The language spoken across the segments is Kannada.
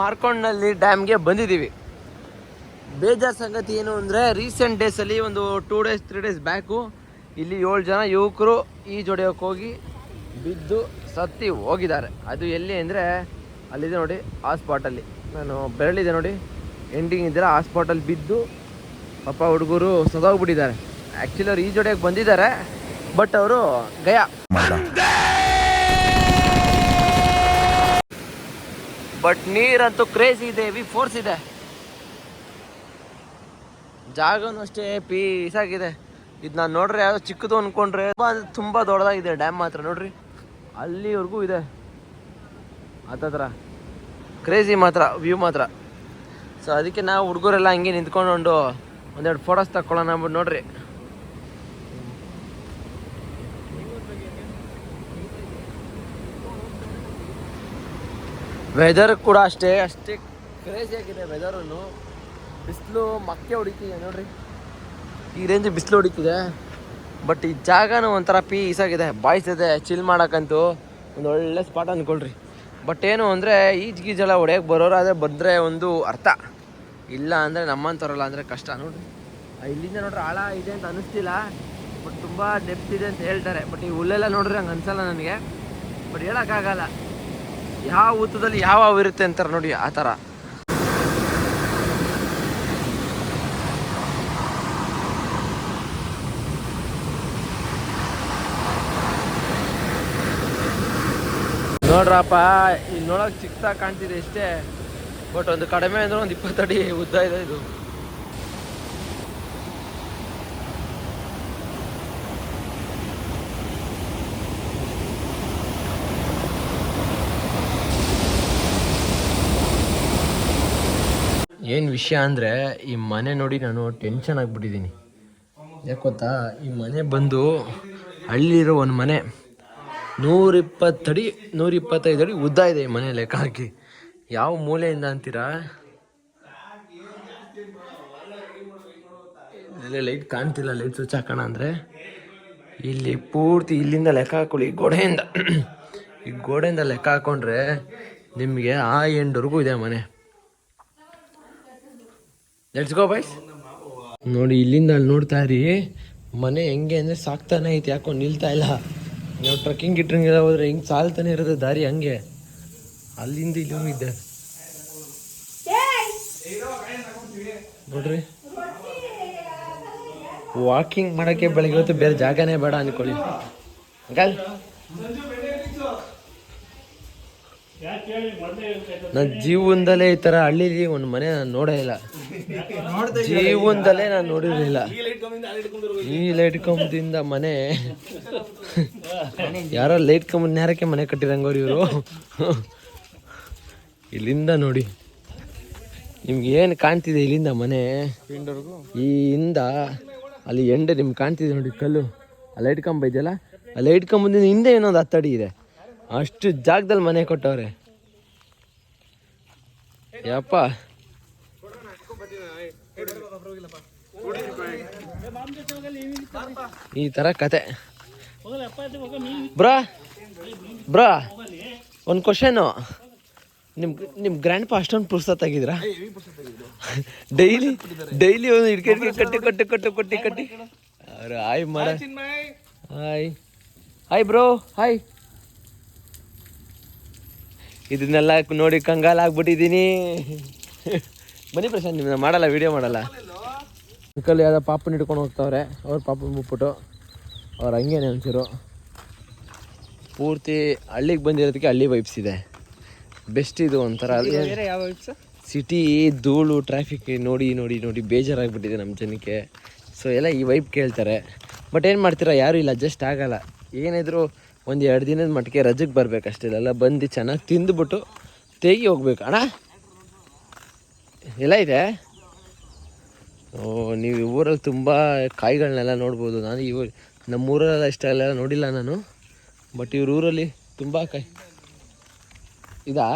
ಮಾರ್ಕೊಂಡ್ನಲ್ಲಿ ಡ್ಯಾಮ್ಗೆ ಬಂದಿದ್ದೀವಿ. ಬೇಜಾರ್ ಸಂಗತಿ ಏನು ಅಂದರೆ ರೀಸೆಂಟ್ ಡೇಸಲ್ಲಿ ಒಂದು two days three days back ಇಲ್ಲಿ ಏಳು ಜನ ಯುವಕರು ಈ ಜೊಡೆಯೋಕೆ ಹೋಗಿ ಬಿದ್ದು ಸತ್ತಿ ಹೋಗಿದ್ದಾರೆ. ಅದು ಎಲ್ಲಿ ಅಂದರೆ ಅಲ್ಲಿದೆ ನೋಡಿ, ಆ ಸ್ಪಾಟಲ್ಲಿ ನಾನು ಬೆರಳಿದೆ ನೋಡಿ ಎಂಡಿಂಗ್ ಇದ್ದರೆ, ಆ ಸ್ಪಾಟಲ್ಲಿ ಬಿದ್ದು ಪಾಪ ಹುಡುಗರು ಸದೋಗ್ಬಿಟ್ಟಿದ್ದಾರೆ ಆ್ಯಕ್ಚುಲಿ ಅವ್ರು ಈ ಜೊಡೆಗೆ ಬಂದಿದ್ದಾರೆ ಬಟ್ ಅವರು ಗಯಾ. ಬಟ್ ನೀರಂತೂ ಕ್ರೇಜ್ ಇದೆ ವಿ ಫೋರ್ಸ್ ಇದೆ. ಜಾಗನೂ ಅಷ್ಟೇ ಪೀಸಾಗಿದೆ ಇದು ನಾನು ನೋಡ್ರಿ ಯಾವ್ದು ಚಿಕ್ಕದು ಅನ್ಕೊಂಡ್ರೆ ತುಂಬ ತುಂಬ ದೊಡ್ಡದಾಗಿದೆ ಡ್ಯಾಮ್ ಮಾತ್ರ ನೋಡ್ರಿ. ಅಲ್ಲಿವರೆಗೂ ಇದೆ. ಹತ್ತತ್ರ ಕ್ರೇಜಿ ಮಾತ್ರ ವ್ಯೂ ಮಾತ್ರ. ಸೊ ಅದಕ್ಕೆ ನಾವು ಹುಡುಗರೆಲ್ಲ ಹಂಗೆ ನಿಂತ್ಕೊಂಡು ಒಂದೆರಡು ಫೋಟೋಸ್ ತಕ್ಕೊಳ್ಳೋಣ ನೋಡ್ರಿ. ವೆದರ್ ಕೂಡ ಅಷ್ಟೇ ಅಷ್ಟೇ ಕ್ರೇಜಿ ಆಗಿದೆ ವೆದರನ್ನು ಬಿಸಿಲು ಮಕ್ಕೆ ಹೊಡಿತಿದೆ ನೋಡ್ರಿ. ಈ ರೇಂಜ್ ಬಿಸಿಲು ಹೊಡಿತಿದೆ. ಬಟ್ ಈ ಜಾಗನೂ ಒಂಥರ ಪೀಸ್ ಆಗಿದೆ. ಬಾಯ್ಸ್ ಇದೆ ಚಿಲ್ ಮಾಡೋಕ್ಕಂತೂ ಒಂದು ಒಳ್ಳೆ ಸ್ಪಾಟ್ ಅಂದ್ಕೊಳ್ರಿ ಬಟ್ ಏನು ಅಂದರೆ ಈಜ್ ಗೀಜೆಲ್ಲ ಹೊಡೆಯಕ್ಕೆ ಬರೋರಾದರೆ ಬಂದರೆ ಒಂದು ಅರ್ಥ. ಇಲ್ಲ ಅಂದರೆ ನಮ್ಮಂಥವ್ರಲ್ಲ ಅಂದರೆ ಕಷ್ಟ ನೋಡ್ರಿ. ಇಲ್ಲಿಂದ ನೋಡ್ರಿ ಆಳ ಇದೆ ಅಂತ ಅನಿಸ್ತಿಲ್ಲ. ಬಟ್ ತುಂಬ ಡೆಪ್ತ್ ಇದೆ ಅಂತ ಹೇಳ್ತಾರೆ. ಬಟ್ ಈ ಹುಲ್ಲೆಲ್ಲ ನೋಡ್ರಿ ಹಂಗೆ ಅನ್ಸಲ್ಲ ನನಗೆ. ಬಟ್ ಹೇಳೋಕ್ಕಾಗಲ್ಲ. ಯಾವ ಊತದಲ್ಲಿ ಯಾವ ಇರುತ್ತೆ ಅಂತಾರೆ ನೋಡಿ ಆ ಥರ. ನೋಡ್ರಪ್ಪ, ಇಲ್ಲಿ ನೋಡೋಕೆ ಚಿಕ್ಕದಾಗಿ ಕಾಣ್ತಿದೆ ಇಷ್ಟೇ ಬಟ್ ಒಂದು ಕಡಿಮೆ ಅಂದ್ರೆ ಒಂದು ಇಪ್ಪತ್ತಡಿ ಉದ್ದ ಇದೆ ಇದು. ಏನು ವಿಷಯ ಅಂದರೆ, ಈ ಮನೆ ನೋಡಿ ನಾನು ಟೆನ್ಷನ್ ಆಗಿಬಿಟ್ಟಿದ್ದೀನಿ. ಯಾಕೆ ಗೊತ್ತಾ? ಈ ಮನೆ ಬಂದು ಹಳ್ಳಿರೋ ಒಂದು ಮನೆ. ನೂರಿಪ್ಪತ್ತಡಿ ನೂರಿಪ್ಪತ್ತೈದು ಅಡಿ ಉದ್ದ ಇದೆ ಈ ಮನೆ ಲೆಕ್ಕ ಹಾಕಿ ಯಾವ ಮೂಲೆಯಿಂದ ಅಂತೀರಾ? ಲೈಟ್ ಕಾಣ್ತಿಲ್ಲ ಲೈಟ್ ಸ್ವಿಚ್ ಹಾಕೋಣ ಅಂದರೆ. ಇಲ್ಲಿ ಪೂರ್ತಿ ಇಲ್ಲಿಂದ ಲೆಕ್ಕ ಹಾಕೊಳ್ಳಿ ಗೋಡೆಯಿಂದ. ಈ ಗೋಡೆಯಿಂದ ಲೆಕ್ಕ ಹಾಕೊಂಡ್ರೆ ನಿಮಗೆ ಆ ಎಂಡ್ವರೆಗೂ ಇದೆ ಮನೆ. ಗೋ ಬೈಸ್ ನೋಡಿ, ಇಲ್ಲಿಂದ ಅಲ್ಲಿ ನೋಡ್ತಾ ಇರಿ. ಮನೆ ಹೆಂಗೆ ಅಂದರೆ ಸಾಕ್ತಾನೆ ಐತೆ, ಯಾಕೋ ನಿಲ್ತಾ ಇಲ್ಲ. ನಾವು ಟ್ರಕ್ಕಿಂಗ್ ಗಿಟ್ರಿಂಗ್ ಹೋದ್ರೆ ಹಿಂಗೆ ಸಾಲ್ತಾನೆ ಇರೋದು ದಾರಿ ಹಂಗೆ. ಅಲ್ಲಿಂದ ಇಲ್ಲಿ ಇದ್ದೆ. ನೋಡ್ರಿ. ವಾಕಿಂಗ್ ಮಾಡೋಕ್ಕೆ ಬೆಳಗ್ಗೆ ಹೊತ್ತು ಬೇರೆ ಜಾಗನೇ ಬೇಡ ಅಂದ್ಕೊಳ್ಳಿ ನನ್ನ ಜೀವನದಲ್ಲೇ ಈ ಥರ ಹಳ್ಳಿಲಿ ಒಂದು ಮನೆ ನಾನು ನೋಡೇ ಇಲ್ಲ. ಜೀವನದಲ್ಲೇ ನಾನು ನೋಡಿರಲಿಲ್ಲ. ಈ ಲೈಟ್ ಕಂಬದಿಂದ ಮನೆ. ಯಾರೋ ಲೈಟ್ ಕಂಬದ ನೇರಕ್ಕೆ ಮನೆ ಕಟ್ಟಿರಂಗವ್ರು ಇವರು? ಇಲ್ಲಿಂದ ನೋಡಿ. ನಿಮ್ಗೆ ಏನು ಕಾಣ್ತಿದೆ ಇಲ್ಲಿಂದ ಮನೆ? ಈ ಇಂದ ಅಲ್ಲಿ ಎಂಡೆ ನಿಮ್ಗೆ ಕಾಣ್ತಿದೆ ನೋಡಿ ಕಲ್ಲು. ಆ ಲೈಟ್ ಕಂಬ ಇದೆಯಲ್ಲ? ಆ ಲೈಟ್ ಕಂಬದಿಂದ ಹಿಂದೆ ಏನೊಂದು ಹತ್ತಡಿ ಇದೆ. ಅಷ್ಟು ಜಾಗದಲ್ಲಿ ಮನೆ ಕೊಟ್ಟವ್ರೆ. ಯಪ್ಪ. ಈ ತರ ಕತೆ. ಬ್ರಾ ಬ್ರಾ ಒಂದು ಕ್ವಶನು ನಿಮ್ ನಿಮ್ಮ ಗ್ರ್ಯಾಂಡ್ ಪಾ ಅಷ್ಟೊಂದು ಪುಸ್ತಕ ತೆಗಿದ್ರ ಡೈಲಿ ಡೈಲಿ ಒಂದು ಹಿಡ್ಕೆ ಕಟ್ಟಿ ಕಟ್ಟಿ ಕಟ್ಟಿ ಕಟ್ಟಿ ಕಟ್ಟಿ. ಅವ್ರು ಹಾಯ್ ಮಾಡ ಹಾಯ್ ಹಾಯ್ ಬ್ರೋ ಹಾಯ್ ಇದನ್ನೆಲ್ಲ ನೋಡಿ ಕಂಗಾಲ ಆಗ್ಬಿಟ್ಟಿದ್ದೀನಿ. ಬನ್ನಿ ಪ್ರಶಾಂತ್ ನಿಮ್ಮನ್ನ ಮಾಡಲ್ಲ ವಿಡಿಯೋ ಮಾಡಲ್ಲ. ಅಂಕಲ್ ಯಾವುದೋ ಪಾಪನ ಹಿಡ್ಕೊಂಡು ಹೋಗ್ತಾವ್ರೆ. ಅವ್ರ ಪಾಪ ಬಿಟ್ಬಿಟ್ಟು ಅವ್ರು ಹಂಗೇನೆ ಒಂಚೂರು. ಪೂರ್ತಿ ಹಳ್ಳಿಗೆ ಬಂದಿರೋದಕ್ಕೆ ಹಳ್ಳಿ ವೈಬ್ಸ್ ಇದೆ. ಬೆಸ್ಟ್ ಇದು ಒಂಥರ. ಸಿಟಿ ಧೂಳು ಟ್ರಾಫಿಕ್ ನೋಡಿ ನೋಡಿ ನೋಡಿ ಬೇಜಾರಾಗ್ಬಿಟ್ಟಿದೆ ನಮ್ಮ ಜನಕ್ಕೆ. ಸೊ ಎಲ್ಲ ಈ ವೈಬ್ ಕೇಳ್ತಾರೆ. ಬಟ್ ಏನು ಮಾಡ್ತೀರಾ? ಯಾರೂ ಇಲ್ಲ ಅಡ್ಜಸ್ಟ್ ಆಗಲ್ಲ. ಏನಿದ್ರು ಒಂದು ಎರಡು ದಿನದ ಮಟ್ಟಿಗೆ ರಜಕ್ಕೆ ಬರಬೇಕಷ್ಟೇ ಎಲ್ಲ ಬಂದು ಚೆನ್ನಾಗಿ ತಿಂದುಬಿಟ್ಟು ತೇಗಿ ಹೋಗ್ಬೇಕು. ಅಣ್ಣ? ಎಲ್ಲ ಇದೆ? ಓ, ನೀವು ಊರಲ್ಲಿ ತುಂಬ ಕಾಯಿಗಳನ್ನೆಲ್ಲ ನೋಡ್ಬೋದು. ನಾನು ಇವ ನಮ್ಮ ಊರಲ್ಲೆಲ್ಲ ಇಷ್ಟೆಲ್ಲ ನೋಡಿಲ್ಲ ನಾನು. ಬಟ್ ಇವ್ರ ಊರಲ್ಲಿ ತುಂಬ ಕಾಯಿ ಇದಾ?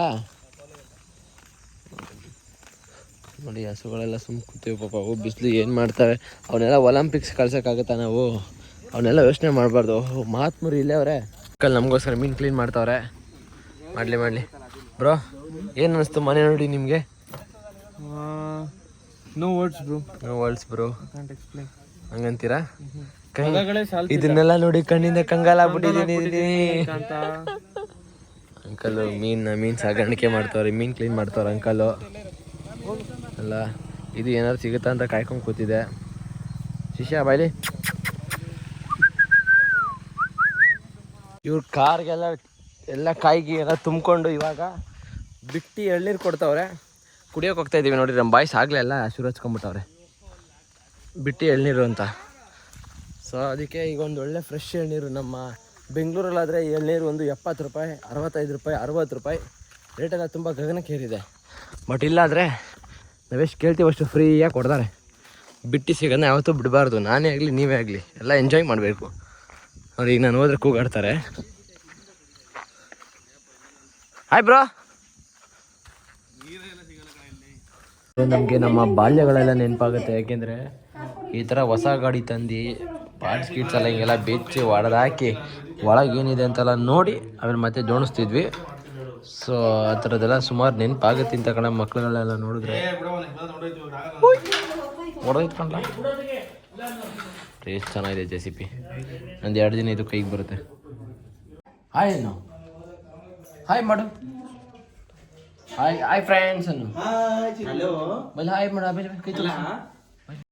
ನೋಡಿ, ಹಸುಗಳೆಲ್ಲ ಸುಮ್ಮ ಕೂತೀವಿ ಪಾಪ. ಅವು ಬಿಸಿಲು ಏನು ಮಾಡ್ತವೆ ಅವನ್ನೆಲ್ಲ ಒಲಂಪಿಕ್ಸ್ ಕಳ್ಸೋಕ್ಕಾಗತ್ತಾ ನಾವು? ಅವನ್ನೆಲ್ಲ ಯೋಚನೆ ಮಾಡಬಾರ್ದು. ಮಹಾತ್ಮರು ಇಲ್ಲೇ ಅವರೇ. ಕಲ್ ನಮಗೋಸ್ಕರ ಮೀನು ಕ್ಲೀನ್ ಮಾಡ್ತಾವ್ರೆ. ಮಾಡಲಿ ಮಾಡಲಿ. ಬ್ರೋ ಏನು ಅನಿಸ್ತು ಮನೆ ನೋಡಿ ನಿಮಗೆ? ನೋ ವರ್ಡ್ಸ್ ಬ್ರೋ ಹಂಗಂತೀರಾ? ಇದನ್ನೆಲ್ಲ ನೋಡಿ ಕಣ್ಣಿಂದ ಕಂಗಾಲಾಗ್ಬಿಟ್ಟಿದ್ದೀನಿ ಅಂತ ಅಂಕಲು ಮೀನ್ ಮೀನ್ ಸಾಗಾಣಿಕೆ ಮಾಡ್ತಾವ್ರಿ ಮೀನ್ ಕ್ಲೀನ್ ಮಾಡ್ತಾವ್ರೆ ಅಂಕಲು. ಅಲ್ಲ ಇದು ಏನಾದ್ರು ಸಿಗುತ್ತಾ ಅಂತ ಕಾಯ್ಕೊಂಡು ಕೂತಿದೆ ಶಿಷ್ಯ ಬಾಯ್ಲಿ. ಇವ್ರ ಕಾರ್ಗೆಲ್ಲ, ಎಲ್ಲ ಕಾಯಿಗೆ ಎಲ್ಲ ತುಂಬಿಕೊಂಡು ಇವಾಗ ಬಿಟ್ಟು ಎಳ್ನೀರು ಕೊಡ್ತಾವ್ರೆ. ಕುಡಿಯೋಕೆ ಹೋಗ್ತಾ ಇದ್ದೀವಿ ನೋಡಿ ನಮ್ಮ ಬಾಯ್ಸ್ ಆಗಲೇ ಎಲ್ಲ ಹಸಿರು ಹಚ್ಕೊಂಬಿಟ್ಟವ್ರೆ ಬಿಟ್ಟು ಎಳ್ನೀರು ಅಂತ. ಸೊ ಅದಕ್ಕೆ ಈಗ ಒಂದು ಒಳ್ಳೆ ಫ್ರೆಶ್ ಎಳ್ನೀರು ನಮ್ಮ ಬೆಂಗಳೂರಲ್ಲಾದರೆ ಎಳ್ನೀರು ಒಂದು ಎಪ್ಪತ್ತು ರೂಪಾಯಿ, ಅರವತ್ತೈದು ರೂಪಾಯಿ, ಅರವತ್ತು ರೂಪಾಯಿ. ರೇಟೆಲ್ಲ ತುಂಬ ಗಗನಕ್ಕೇರಿದೆ ಬಟ್ ಇಲ್ಲಾದರೆ ನಾವೆಷ್ಟು ಕೇಳ್ತೀವಿ ಅಷ್ಟು ಫ್ರೀಯಾಗಿ ಕೊಡ್ತಾರೆ. ಬಿಟ್ಟು ಸಿಗೋದನ್ನ ಯಾವತ್ತೂ ಬಿಡಬಾರ್ದು. ನಾನೇ ಆಗಲಿ, ನೀವೇ ಆಗಲಿ, ಎಲ್ಲ ಎಂಜಾಯ್ ಮಾಡಬೇಕು. ನೋಡಿ ಈಗ ನಾನು ಹೋದ್ರೆ ಕೂಗಾಡ್ತಾರೆ. ಹಾಯ್ ಬ್ರೋ ನಮಗೆ ನಮ್ಮ ಬಾಲ್ಯಗಳೆಲ್ಲ ನೆನಪಾಗುತ್ತೆ. ಯಾಕೆಂದರೆ ಈ ಥರ ಹೊಸ ಗಾಡಿ ತಂದು ಪಾರ್ಟ್ಸ್ ಗೀಟ್ಸ್ ಎಲ್ಲ ಹಿಂಗೆಲ್ಲ ಬಿಚ್ಚಿ ಒಡೆದಾಕಿ ಒಳಗೆ ಏನಿದೆ ಅಂತೆಲ್ಲ ನೋಡಿ ಆಮೇಲೆ ಮತ್ತೆ ಜೋಡಿಸ್ತಿದ್ವಿ ಸೊ ಆ ಥರದ್ದೆಲ್ಲ ಸುಮಾರು ನೆನಪಾಗುತ್ತೆ ಇಂಥ ಕಡೆ ಮಕ್ಕಳುಗಳೆಲ್ಲ ನೋಡಿದ್ರೆ. ಹೊಡೆದಿಟ್ಕೊಂಡ ಟೇಸ್ಟ್ ಚೆನ್ನಾಗಿದೆ ಜೆ ಸಿ ಪಿ ಒಂದು ಎರಡು ದಿನ ಇದು ಕೈಗೆ ಬರುತ್ತೆ. ಹಾಯ್ ಅನ್ನು. ಹಾಯ್ ಮಾಡು. ಹಾಯ್ ಹಾಯ್ ಫ್ರೆಂಡ್ಸ್ ಅನ್ನು. ಹಲೋ ಬಲ್ಲ ಹಾಯ್ ಮಾಡು ಕೈ ತೋರ್ಸು.